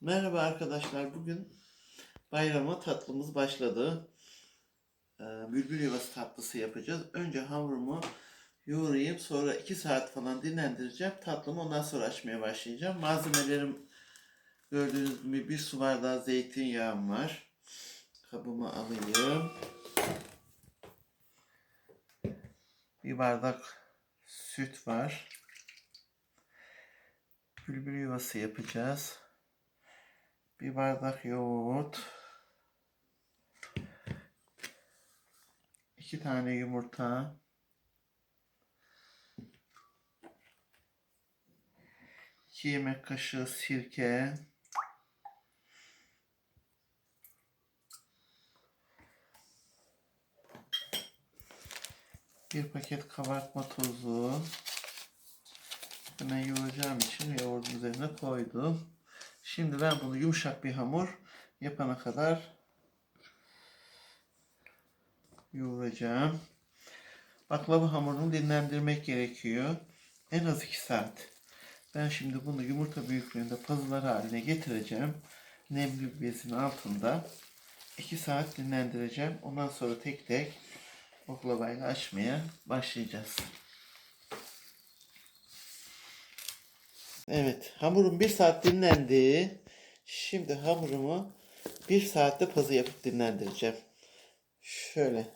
Merhaba arkadaşlar. Bugün bayrama tatlımız başladı. Ee, bülbül yuvası tatlısı yapacağız. Önce hamurumu yoğurayım. Sonra 2 saat falan dinlendireceğim. Tatlımı ondan sonra açmaya başlayacağım. Malzemelerim gördüğünüz gibi bir su bardağı zeytinyağım var. Kabımı alayım. Bir bardak süt var. Bülbül yuvası yapacağız. Bir bardak yoğurt. iki tane yumurta. iki yemek kaşığı sirke. Bir paket kabartma tozu. Hemen yoğuracağım için yoğurdun üzerine koydum. Şimdi ben bunu yumuşak bir hamur yapana kadar yoğuracağım. Baklava hamurunu dinlendirmek gerekiyor. En az 2 saat. Ben şimdi bunu yumurta büyüklüğünde puzzle'lar haline getireceğim. Nemli bir bezin altında. 2 saat dinlendireceğim. Ondan sonra tek tek oklavayla açmaya başlayacağız. Evet, hamurum bir saat dinlendi. Şimdi hamurumu bir saatte pazı yapıp dinlendireceğim. Şöyle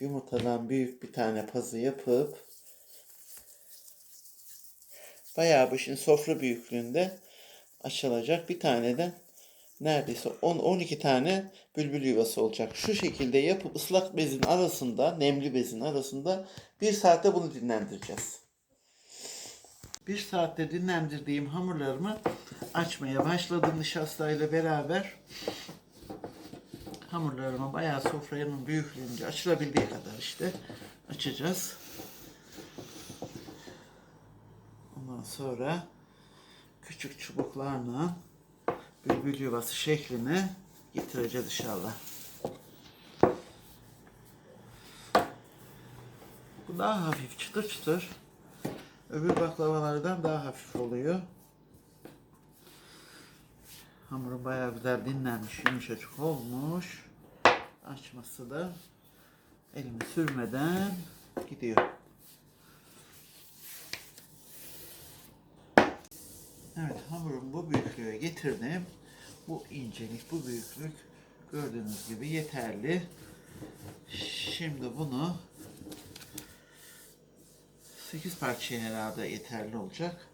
yumurtadan büyük bir tane pazı yapıp bayağı bu şimdi sofra büyüklüğünde açılacak bir tane de neredeyse 10-12 tane bülbül yuvası olacak. Şu şekilde yapıp ıslak bezin arasında, nemli bezin arasında bir saatte bunu dinlendireceğiz. Bir saatte dinlendirdiğim hamurlarımı açmaya başladım nişastayla beraber. Hamurlarımı bayağı sofranın büyüklüğünce açılabildiği kadar işte açacağız. Ondan sonra küçük çubuklarla bülbül yuvası şekline getireceğiz inşallah. Bu daha hafif çıtır çıtır. Öbür baklavalardan daha hafif oluyor. Hamuru bayağı güzel dinlenmiş, yumuşacık olmuş. Açması da elimi sürmeden gidiyor. Evet hamurum bu büyüklüğe getirdim. Bu incelik, bu büyüklük gördüğünüz gibi yeterli. Şimdi bunu 8 parçaya herhalde yeterli olacak.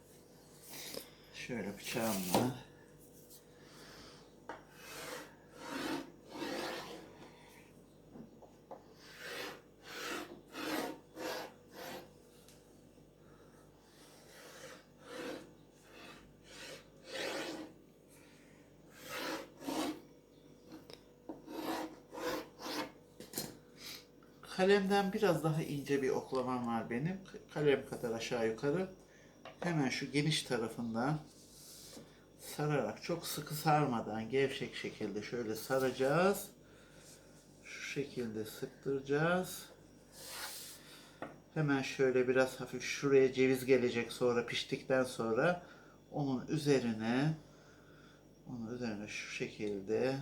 Şöyle bıçağımla Kalemden biraz daha ince bir oklavam var benim. Kalem kadar aşağı yukarı. Hemen şu geniş tarafından sararak çok sıkı sarmadan gevşek şekilde şöyle saracağız. Şu şekilde sıktıracağız. Hemen şöyle biraz hafif şuraya ceviz gelecek sonra piştikten sonra onun üzerine onun üzerine şu şekilde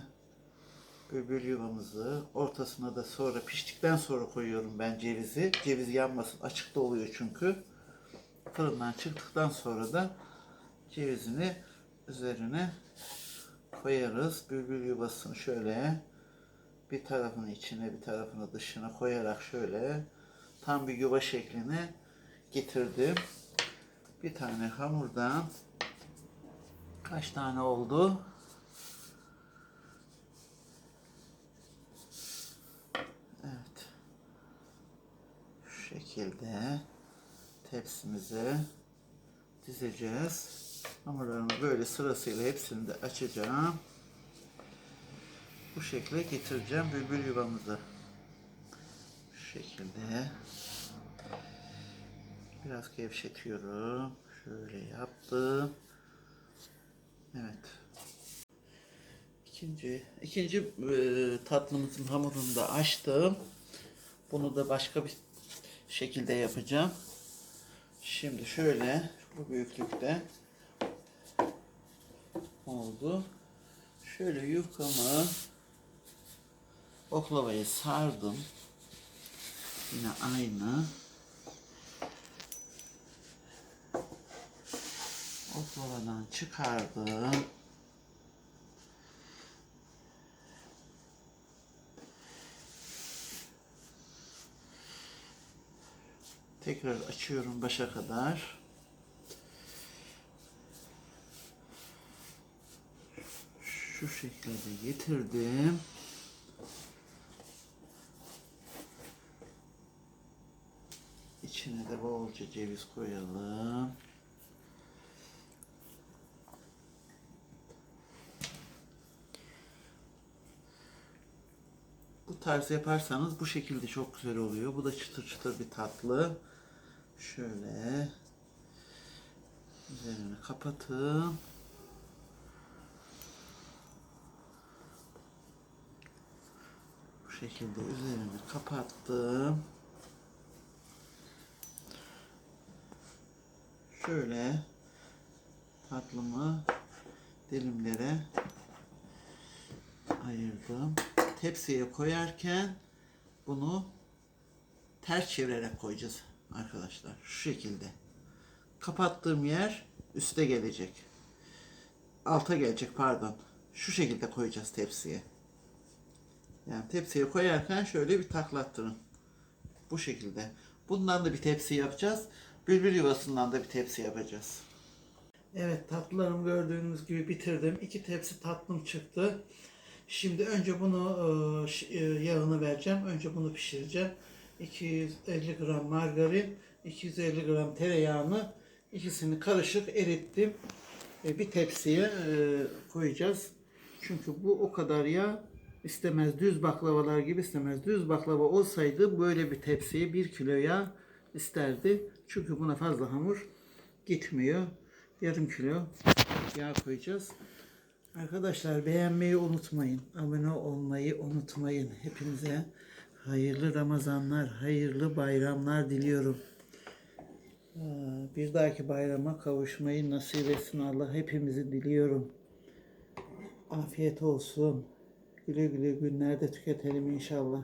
bülbül yuvamızı ortasına da sonra piştikten sonra koyuyorum ben cevizi. Ceviz yanmasın açıkta oluyor çünkü. Fırından çıktıktan sonra da cevizini üzerine koyarız. Bülbül yuvasını şöyle bir tarafını içine bir tarafını dışına koyarak şöyle tam bir yuva şekline getirdim. Bir tane hamurdan kaç tane oldu? Evet. Şu şekilde tepsimize dizeceğiz. Hamurlarımı böyle sırasıyla hepsini de açacağım. Bu şekilde getireceğim bülbül yuvamızı. Şu şekilde. Biraz gevşetiyorum. Şöyle yaptım. Evet. İkinci, ikinci e, tatlımızın hamurunu da açtım. Bunu da başka bir şekilde yapacağım. Şimdi şöyle bu büyüklükte oldu. Şöyle yufkamı oklavayı sardım. Yine aynı. Oklavadan çıkardım. Tekrar açıyorum başa kadar. Şu şekilde getirdim. İçine de bolca ceviz koyalım. Bu tarz yaparsanız bu şekilde çok güzel oluyor. Bu da çıtır çıtır bir tatlı. Şöyle üzerini kapatın. Bu şekilde üzerini kapattım. Şöyle tatlımı dilimlere ayırdım. Tepsiye koyarken bunu ters çevirerek koyacağız arkadaşlar. Şu şekilde. Kapattığım yer üste gelecek. Alta gelecek pardon. Şu şekilde koyacağız tepsiye. Yani tepsiye koyarken şöyle bir taklattırın. Bu şekilde. Bundan da bir tepsi yapacağız. Bülbül yuvasından da bir tepsi yapacağız. Evet tatlılarımı gördüğünüz gibi bitirdim. İki tepsi tatlım çıktı. Şimdi önce bunu e, e, yağını vereceğim. Önce bunu pişireceğim. 250 gram margarin, 250 gram tereyağını ikisini karışık erittim. E, Bir tepsiye koyacağız. Çünkü bu o kadar yağ istemez. Düz baklavalar gibi istemez. Düz baklava olsaydı böyle bir tepsiye 1 kilo yağ isterdi. Çünkü buna fazla hamur gitmiyor. Yarım kilo yağ koyacağız. Arkadaşlar beğenmeyi unutmayın. Abone olmayı unutmayın. Hepinize hayırlı Ramazanlar, hayırlı bayramlar diliyorum. Aa, Bir dahaki bayrama kavuşmayı nasip etsin Allah hepimizi diliyorum. Afiyet olsun. Güle güle günlerde tüketelim inşallah.